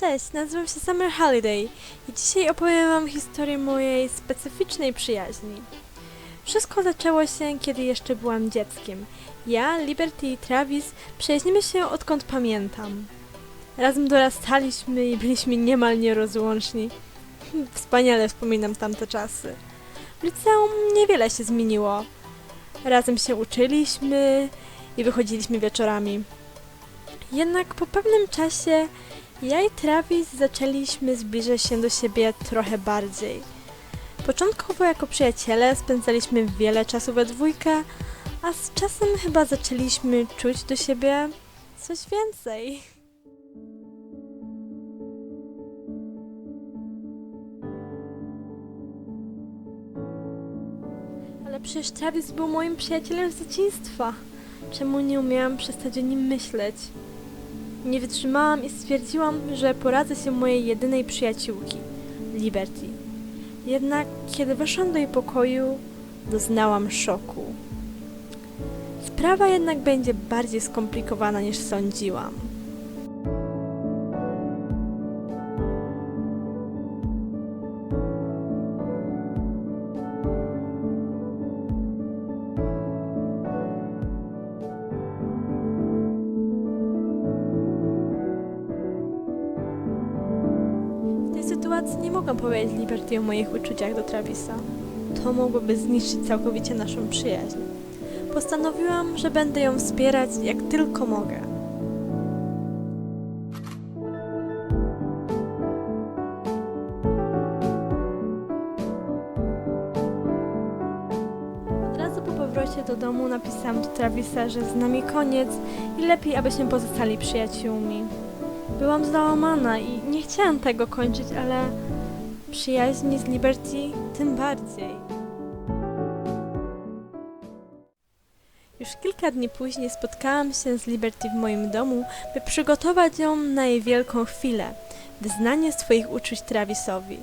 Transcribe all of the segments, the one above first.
Cześć, nazywam się Summer Holiday i dzisiaj opowiem Wam historię mojej specyficznej przyjaźni. Wszystko zaczęło się, kiedy jeszcze byłam dzieckiem. Ja, Liberty i Travis przyjaźnimy się odkąd pamiętam. Razem dorastaliśmy i byliśmy niemal nierozłączni. Wspaniale wspominam tamte czasy. W liceum niewiele się zmieniło. Razem się uczyliśmy i wychodziliśmy wieczorami. Jednak po pewnym czasie ja i Travis zaczęliśmy zbliżać się do siebie trochę bardziej. Początkowo jako przyjaciele spędzaliśmy wiele czasu we dwójkę, a z czasem chyba zaczęliśmy czuć do siebie coś więcej. Ale przecież Travis był moim przyjacielem z dzieciństwa. Czemu nie umiałam przestać o nim myśleć? Nie wytrzymałam i stwierdziłam, że poradzę się mojej jedynej przyjaciółki, Liberty. Jednak kiedy weszłam do jej pokoju, doznałam szoku. Sprawa jednak będzie bardziej skomplikowana niż sądziłam. Nie mogłam powiedzieć Liberty o moich uczuciach do Travisa. To mogłoby zniszczyć całkowicie naszą przyjaźń. Postanowiłam, że będę ją wspierać jak tylko mogę. Od razu po powrocie do domu napisałam do Travisa, że z nami koniec i lepiej, abyśmy pozostali przyjaciółmi. Byłam załamana i nie chciałam tego kończyć, ale przyjaźni z Liberty tym bardziej. Już kilka dni później spotkałam się z Liberty w moim domu, by przygotować ją na jej wielką chwilę wyznanie swoich uczuć Travisowi.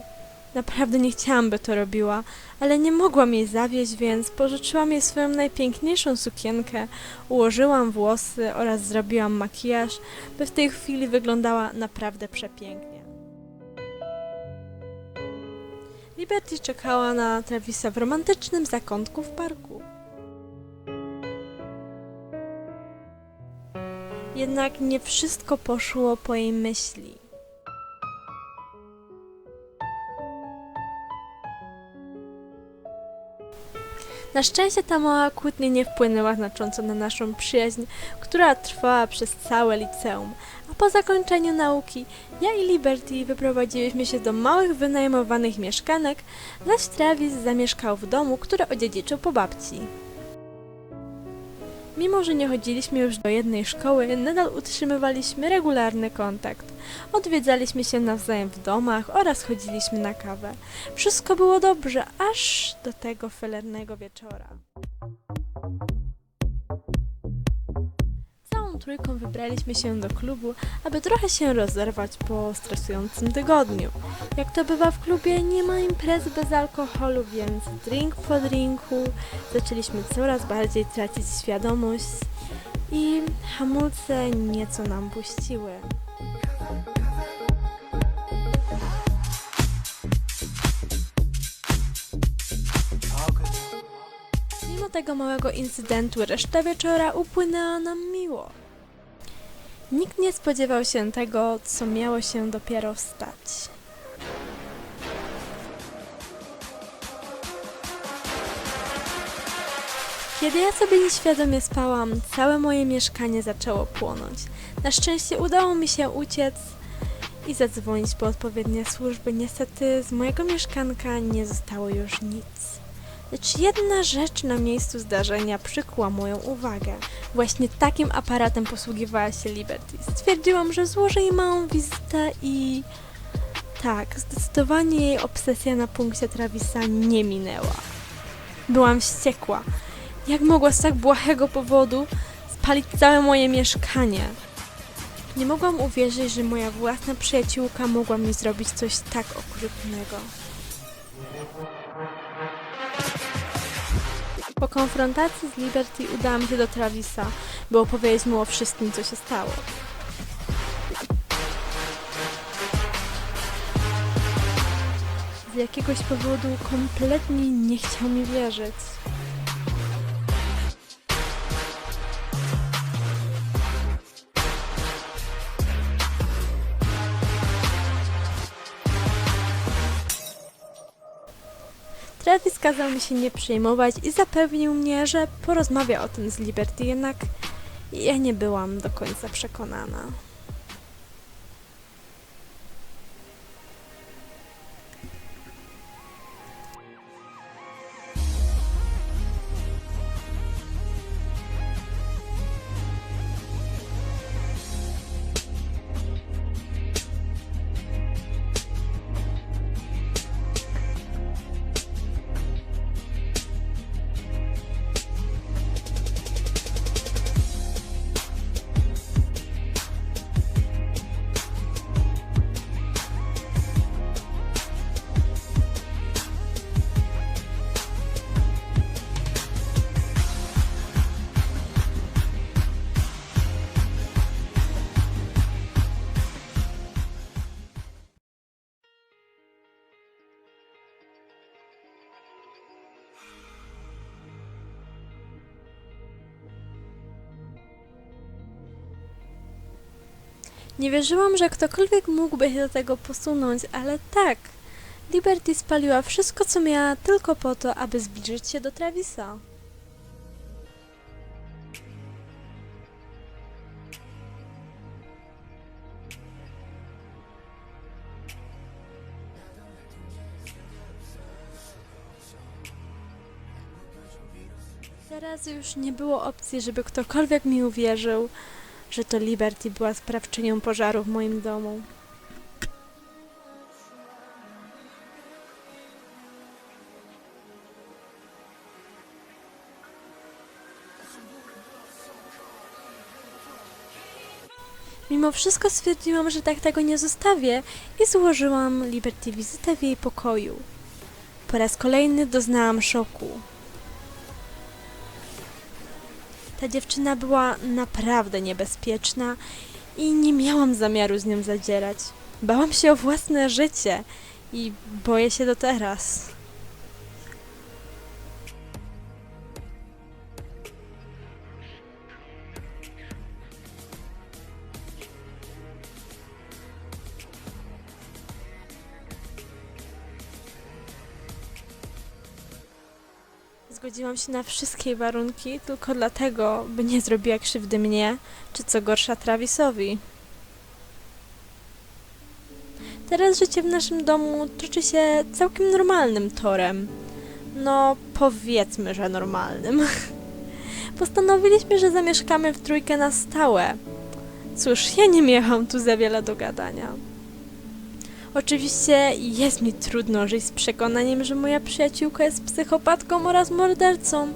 Naprawdę nie chciałam, by to robiła, ale nie mogłam jej zawieść, więc pożyczyłam jej swoją najpiękniejszą sukienkę, ułożyłam włosy oraz zrobiłam makijaż, by w tej chwili wyglądała naprawdę przepięknie. Liberty czekała na Travisa w romantycznym zakątku w parku. Jednak nie wszystko poszło po jej myśli. Na szczęście ta mała kłótnia nie wpłynęła znacząco na naszą przyjaźń, która trwała przez całe liceum. A po zakończeniu nauki ja i Liberty wyprowadziliśmy się do małych wynajmowanych mieszkanek, zaś Travis zamieszkał w domu, który odziedziczył po babci. Mimo, że nie chodziliśmy już do jednej szkoły, nadal utrzymywaliśmy regularny kontakt. Odwiedzaliśmy się nawzajem w domach oraz chodziliśmy na kawę. Wszystko było dobrze, aż do tego felernego wieczora. Trójką wybraliśmy się do klubu, aby trochę się rozerwać po stresującym tygodniu. Jak to bywa w klubie, nie ma imprezy bez alkoholu, więc drink po drinku zaczęliśmy coraz bardziej tracić świadomość i hamulce nieco nam puściły. Mimo tego małego incydentu, reszta wieczora upłynęła nam miło. Nikt nie spodziewał się tego, co miało się dopiero stać. Kiedy ja sobie nieświadomie spałam, całe moje mieszkanie zaczęło płonąć. Na szczęście udało mi się uciec i zadzwonić po odpowiednie służby. Niestety z mojego mieszkanka nie zostało już nic. Lecz jedna rzecz na miejscu zdarzenia przykuła moją uwagę. Właśnie takim aparatem posługiwała się Liberty. Stwierdziłam, że złożę jej małą wizytę i... Tak, zdecydowanie jej obsesja na punkcie Travisa nie minęła. Byłam wściekła. Jak mogła z tak błahego powodu spalić całe moje mieszkanie? Nie mogłam uwierzyć, że moja własna przyjaciółka mogła mi zrobić coś tak okrutnego. Po konfrontacji z Liberty udałam się do Travisa, by opowiedzieć mu o wszystkim, co się stało. Z jakiegoś powodu kompletnie nie chciał mi wierzyć. Travis kazał mi się nie przejmować i zapewnił mnie, że porozmawia o tym z Liberty, jednak ja nie byłam do końca przekonana. Nie wierzyłam, że ktokolwiek mógłby się do tego posunąć, ale tak. Liberty spaliła wszystko, co miała, tylko po to, aby zbliżyć się do Travisa. Teraz już nie było opcji, żeby ktokolwiek mi uwierzył, że to Liberty była sprawczynią pożaru w moim domu. Mimo wszystko stwierdziłam, że tak tego nie zostawię i złożyłam Liberty wizytę w jej pokoju. Po raz kolejny doznałam szoku. Ta dziewczyna była naprawdę niebezpieczna i nie miałam zamiaru z nią zadzierać. Bałam się o własne życie i boję się do teraz. Zgodziłam się na wszystkie warunki tylko dlatego, by nie zrobiła krzywdy mnie, czy co gorsza Travisowi. Teraz życie w naszym domu toczy się całkiem normalnym torem. No, powiedzmy, że normalnym. Postanowiliśmy, że zamieszkamy w trójkę na stałe. Cóż, ja nie miałam tu za wiele do gadania. Oczywiście jest mi trudno żyć z przekonaniem, że moja przyjaciółka jest psychopatką oraz mordercą,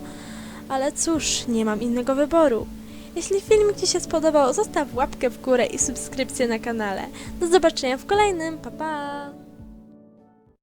ale cóż, nie mam innego wyboru. Jeśli film Ci się spodobał, zostaw łapkę w górę i subskrypcję na kanale. Do zobaczenia w kolejnym, pa pa!